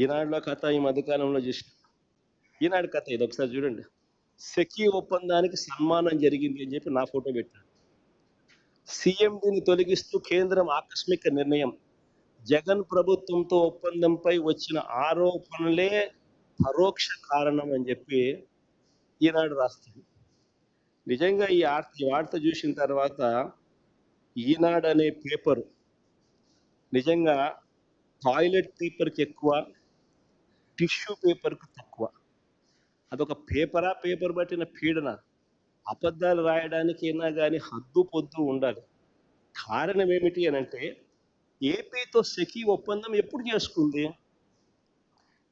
ఈనాడులో కథ ఈ మధ్యకాలంలో చూసిన ఈనాడు కథ ఇది. ఒకసారి చూడండి. సెకీ ఒప్పందానికి సన్మానం జరిగింది అని చెప్పి నా ఫోటో పెట్టాడు సీఎండిని తొలగిస్తూ కేంద్రం ఆకస్మిక నిర్ణయం. జగన్ ప్రభుత్వంతో ఒప్పందంపై వచ్చిన ఆరోపణలే పరోక్ష కారణం అని చెప్పి ఈనాడు రాస్తాడు. నిజంగా ఈ ఆర్త వార్త చూసిన తర్వాత ఈనాడు అనే పేపరు నిజంగా టాయిలెట్ పేపర్కి ఎక్కువ టిష్యూ పేపర్కు తక్కువ. అదొక పేపరా పేపర్ పట్టిన పీడన. అబద్ధాలు రాయడానికి కానీ హద్దు పొద్దు ఉండాలి. కారణం ఏమిటి అని అంటే ఏపీతో సెకీ ఒప్పందం ఎప్పుడు చేసుకుంది?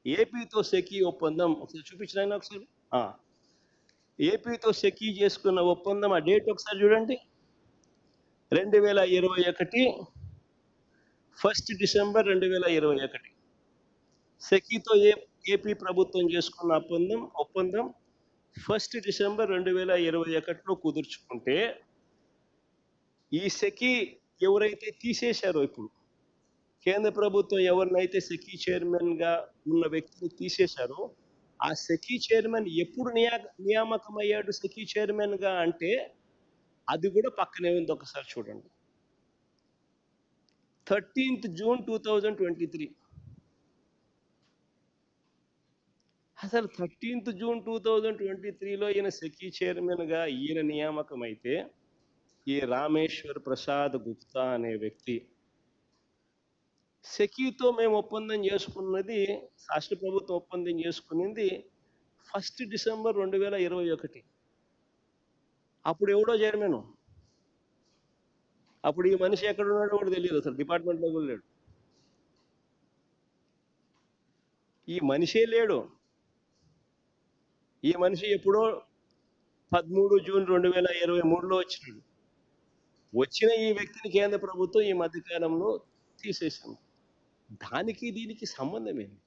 ఏపీతో సెకీ ఒప్పందం ఒకసారి చూపించిన ఒకసారి. ఏపీతో సెకీ చేసుకున్న ఒప్పందం ఆ డేట్ ఒకసారి చూడండి. రెండు వేల ఇరవై ఒకటి ఫస్ట్ డిసెంబర్ రెండు వేల ఇరవై ఒకటి. సెకీతో ఏ ఏపీ ప్రభుత్వం చేసుకున్న ఒప్పందం ఒప్పందం ఫస్ట్ డిసెంబర్ రెండు వేల ఇరవై ఒకటిలో కుదుర్చుకుంటే ఈ సెకీ ఎవరైతే తీసేశారో ఇప్పుడు కేంద్ర ప్రభుత్వం ఎవరినైతే సెకీ చైర్మన్గా ఉన్న వ్యక్తిని తీసేశారో ఆ సెకీ చైర్మన్ ఎప్పుడు నియా నియామకమయ్యాడు సెకీ చైర్మన్గా అంటే అది కూడా పక్కనే ఉంది ఒకసారి చూడండి. Thirteenth June two thousand twenty three అసలు thirteenth June two thousand twenty త్రీలో ఈయన సెకీ చైర్మన్గా ఈయన నియామకం అయితే ఈ రామేశ్వర్ ప్రసాద్ గుప్తా అనే వ్యక్తి సెకీతో మేము ఒప్పందం చేసుకున్నది రాష్ట్ర ప్రభుత్వం ఒప్పందం చేసుకున్నది ఫస్ట్ డిసెంబర్ రెండు వేల ఇరవై ఒకటి. అప్పుడు ఎవడో చైర్మన్? అప్పుడు ఈ మనిషి ఎక్కడ ఉన్నాడో కూడా తెలియదు అసలు డిపార్ట్మెంట్లో కూడా లేడు. ఈ మనిషే లేడు. ఈ మనిషి ఎప్పుడో పదమూడు జూన్ రెండు వేల ఇరవై మూడులో వచ్చినాడు. వచ్చిన ఈ వ్యక్తిని కేంద్ర ప్రభుత్వం ఈ మధ్యకాలంలో తీసేసింది. దానికి దీనికి సంబంధం ఏంటి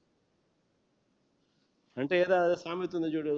అంటే ఏదో సామెత ఉంది చూడు.